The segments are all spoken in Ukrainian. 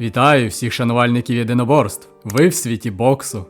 Вітаю всіх шанувальників єдиноборств. Ви в світі боксу.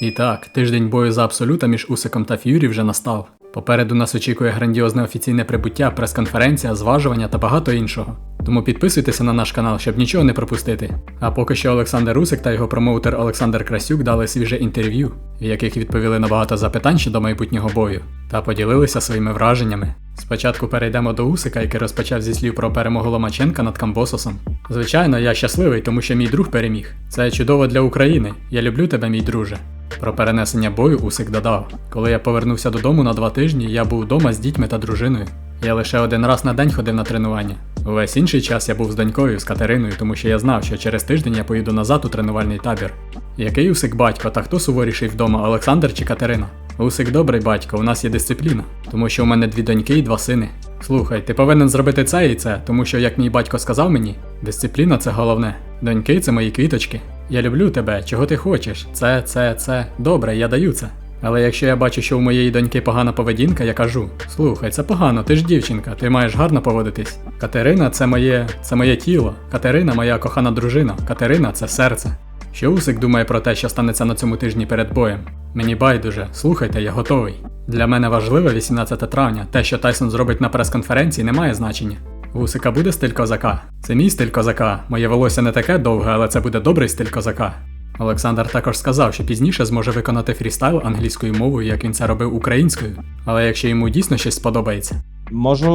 І так, тиждень бою за абсолюта між Усиком та Ф'юрі вже настав. Попереду нас очікує грандіозне офіційне прибуття, прес-конференція, зважування та багато іншого. Тому підписуйтеся на наш канал, щоб нічого не пропустити. А поки що Олександр Усик та його промоутер Олександр Красюк дали свіже інтерв'ю, в яких відповіли на багато запитань щодо майбутнього бою та поділилися своїми враженнями. Спочатку перейдемо до Усика, який розпочав зі слів про перемогу Ломаченка над Камбососом. Звичайно, я щасливий, тому що мій друг переміг. Це чудово для України. Я люблю тебе, мій друже. Про перенесення бою Усик додав. Коли я повернувся додому на два тижні, я був вдома з дітьми та дружиною. Я лише один раз на день ходив на тренування. Увесь інший час я був з донькою, з Катериною, тому що я знав, що через тиждень я поїду назад у тренувальний табір. Який Усик батько та хто суворіший вдома, Олександр чи Катерина? Усик добрий батько, у нас є дисципліна, тому що у мене дві доньки і два сини. Слухай, ти повинен зробити це і це, тому що, як мій батько сказав мені, дисципліна це головне. Доньки це мої квіточки. Я люблю тебе, чого ти хочеш. Це, це, це. Добре, я даю це. Але якщо я бачу, що у моєї доньки погана поведінка, я кажу: слухай, це погано, ти ж дівчинка, ти маєш гарно поводитись. Катерина це моє, це моє тіло. Катерина моя кохана дружина. Катерина це серце. Що Усик думає про те, що станеться на цьому тижні перед боєм? Мені байдуже, слухайте, я готовий. Для мене важливе 18 травня. Те, що Тайсон зробить на прес-конференції, не має значення. В Усика буде стиль козака. Це мій стиль козака. Моє волосся не таке довге, але це буде добрий стиль козака. Олександр також сказав, що пізніше зможе виконати фрістайл англійською мовою, як він це робив українською. Але якщо йому дійсно щось сподобається, Можу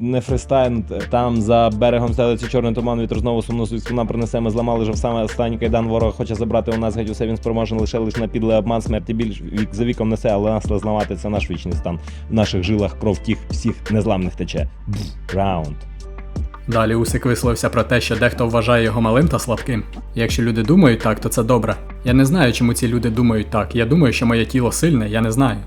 не фристайлити. Там за берегом стелиться чорний туман, вітер знову свістку нам принесе. Ми зламали вже в саме останній кайдан. Ворог хоче забрати у нас геть усе він спроможен лише лише на підлий обман смерті більш вік за віком несе, але нас зламати це наш вічний стан. В наших жилах кров тих всіх незламних тече. Раунд. Далі Усик висловився про те, що дехто вважає його малим та слабким. Якщо люди думають так, то це добре. Я не знаю, чому ці люди думають так. Я думаю, що моє тіло сильне, я не знаю.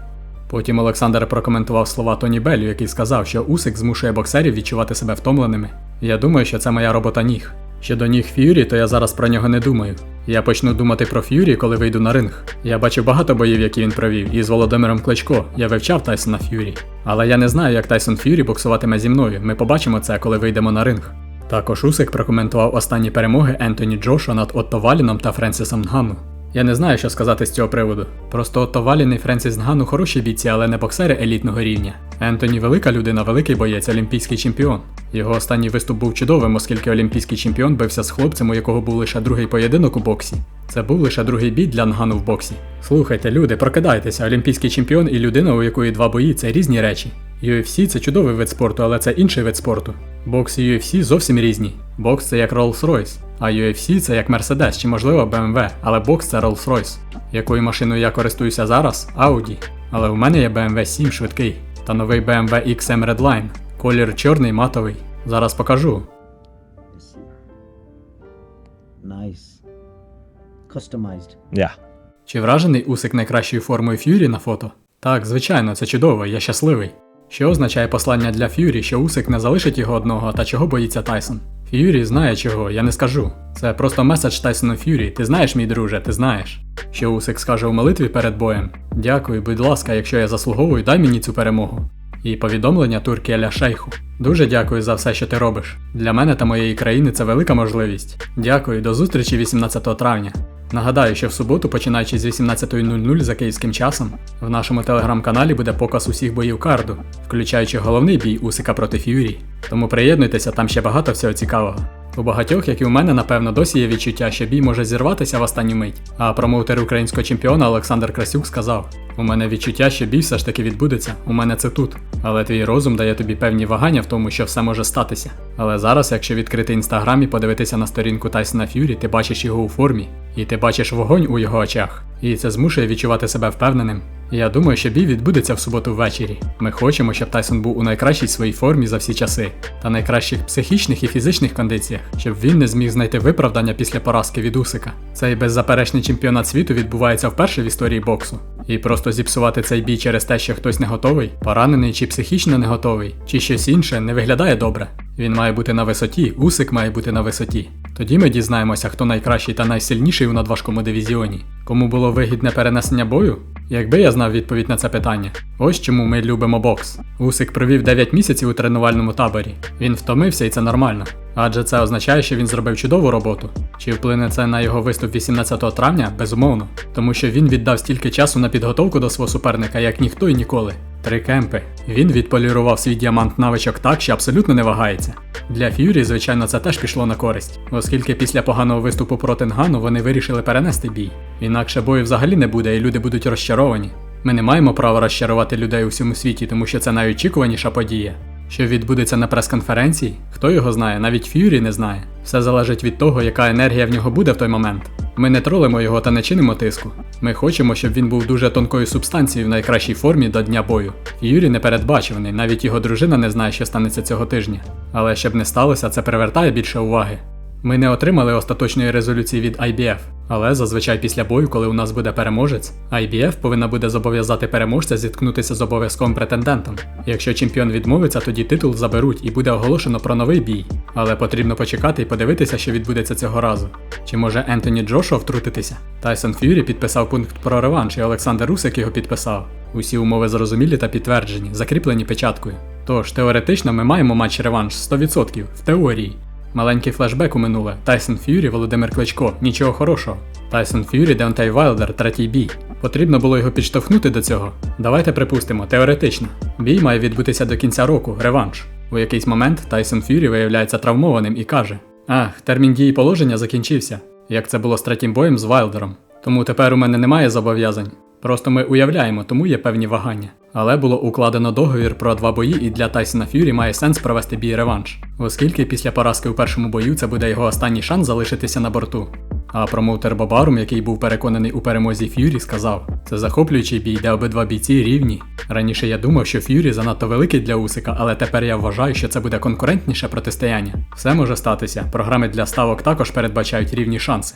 Потім Олександр прокоментував слова Тоні Беллю, який сказав, що Усик змушує боксерів відчувати себе втомленими. Я думаю, що це моя робота ніг. Щодо ніг Ф'юрі, то я зараз про нього не думаю. Я почну думати про Ф'юрі, коли вийду на ринг. Я бачив багато боїв, які він провів, і з Володимиром Кличко. Я вивчав Тайсона Ф'юрі. Але я не знаю, як Тайсон Ф'юрі боксуватиме зі мною. Ми побачимо це, коли вийдемо на ринг. Також Усик прокоментував останні перемоги Ентоні Джоша над Отто Валіном та Френсісом Нгану. Я не знаю, що сказати з цього приводу. Просто Отто Валін і Френсіс Нгану хороші бійці, але не боксери елітного рівня. Ентоні велика людина, великий боєць, олімпійський чемпіон. Його останній виступ був чудовим, оскільки олімпійський чемпіон бився з хлопцем, у якого був лише другий поєдинок у боксі. Це був лише другий бій для Нгану в боксі. Слухайте, люди, прокидайтеся, олімпійський чемпіон і людина, у якої два бої це різні речі. UFC – це чудовий вид спорту, але це інший вид спорту. Бокс і UFC зовсім різні. Бокс це як Rolls-Royce, а UFC це як Mercedes чи можливо BMW, але бокс це Rolls-Royce. Якою машиною я користуюся зараз? Audi. Але у мене є BMW 7 швидкий та новий BMW XM Redline. Колір чорний матовий. Зараз покажу. Nice. Customized. Я. Чи вражений Усик найкращою формою Ф'юрі на фото? Так, звичайно, це чудово, я щасливий. Що означає послання для Ф'юрі, що Усик не залишить його одного, та чого боїться Тайсон? Ф'юрі знає чого, я не скажу. Це просто меседж Тайсону Ф'юрі. Ти знаєш, мій друже, ти знаєш. Що Усик скаже у молитві перед боєм. Дякую, будь ласка, якщо я заслуговую, дай мені цю перемогу. І повідомлення турки Аля Шейху. Дуже дякую за все, що ти робиш. Для мене та моєї країни це велика можливість. Дякую, до зустрічі 18 травня. Нагадаю, що в суботу, починаючи з 18.00 за київським часом, в нашому телеграм-каналі буде показ усіх боїв карду, включаючи головний бій Усика проти Ф'юрі. Тому приєднуйтеся, там ще багато всього цікавого. У багатьох, як і у мене, напевно, досі є відчуття, що бій може зірватися в останню мить. А промоутер українського чемпіона Олександр Красюк сказав: У мене відчуття, що бій все ж таки відбудеться. У мене це тут. Але твій розум дає тобі певні вагання в тому, що все може статися. Але зараз, якщо відкрити інстаграм і подивитися на сторінку Тайсона Ф'юрі, ти бачиш його у формі, і ти бачиш вогонь у його очах. І це змушує відчувати себе впевненим. Я думаю, що бій відбудеться в суботу ввечері. Ми хочемо, щоб Тайсон був у найкращій своїй формі за всі часи, та найкращих психічних і фізичних кондиціях, щоб він не зміг знайти виправдання після поразки від Усика. Цей беззаперечний чемпіонат світу відбувається вперше в історії боксу. І просто зіпсувати цей бій через те, що хтось не готовий, поранений чи психічно не готовий, чи щось інше не виглядає добре. Він має бути на висоті, Усик має бути на висоті. Тоді ми дізнаємося, хто найкращий та найсильніший у надважкому дивізіоні. Кому було вигідне перенесення бою? Якби я знав відповідь на це питання, ось чому ми любимо бокс. Усик провів 9 місяців у тренувальному таборі. Він втомився і це нормально. Адже це означає, що він зробив чудову роботу. Чи вплине це на його виступ 18 травня? Безумовно. Тому що він віддав стільки часу на підготовку до свого суперника, як ніхто і ніколи. Три кемпи. Він відполірував свій діамант навичок так, що абсолютно не вагається. Для Ф'юрі, звичайно, це теж пішло на користь, оскільки після поганого виступу проти Нгану вони вирішили перенести бій. Інакше бою взагалі не буде, і люди будуть розчаровані. Ми не маємо права розчарувати людей у всьому світі, тому що це найочікуваніша подія. Що відбудеться на прес-конференції, хто його знає, навіть Ф'юрі не знає. Все залежить від того, яка енергія в нього буде в той момент. Ми не тролимо його та не чинимо тиску. Ми хочемо, щоб він був дуже тонкою субстанцією в найкращій формі до дня бою. Юрій непередбачуваний, навіть його дружина не знає, що станеться цього тижня. Але щоб не сталося, це привертає більше уваги. Ми не отримали остаточної резолюції від IBF, але зазвичай після бою, коли у нас буде переможець, IBF повинна буде зобов'язати переможця зіткнутися з обов'язковим претендентом. Якщо чемпіон відмовиться, тоді титул заберуть і буде оголошено про новий бій. Але потрібно почекати і подивитися, що відбудеться цього разу. Чи може Ентоні Джошуа втрутитися? Тайсон Ф'юрі підписав пункт про реванш, і Олександр Русик його підписав. Усі умови зрозумілі та підтверджені, закріплені печаткою. Тож теоретично ми маємо матч реванш 100% в теорії. Маленький флешбек у минуле. Тайсон Ф'юрі, Володимир Кличко. Нічого хорошого. Тайсон Ф'юрі, Деонтей Вайлдер, третій бій. Потрібно було його підштовхнути до цього. Давайте припустимо, теоретично. Бій має відбутися до кінця року, реванш. У якийсь момент Тайсон Ф'юрі виявляється травмованим і каже: Ах, термін дії положення закінчився, як це було з третім боєм з Вайлдером. Тому тепер у мене немає зобов'язань. Просто ми уявляємо, тому є певні вагання. Але було укладено договір про два бої, і для Тайсона Ф'юрі має сенс провести бій реванш, оскільки після поразки у першому бою це буде його останній шанс залишитися на борту. А промоутер Бобарум, який був переконаний у перемозі Ф'юрі, сказав: це захоплюючий бій, де обидва бійці рівні. Раніше я думав, що Ф'юрі занадто великий для Усика, але тепер я вважаю, що це буде конкурентніше протистояння. Все може статися. Програми для ставок також передбачають рівні шанси.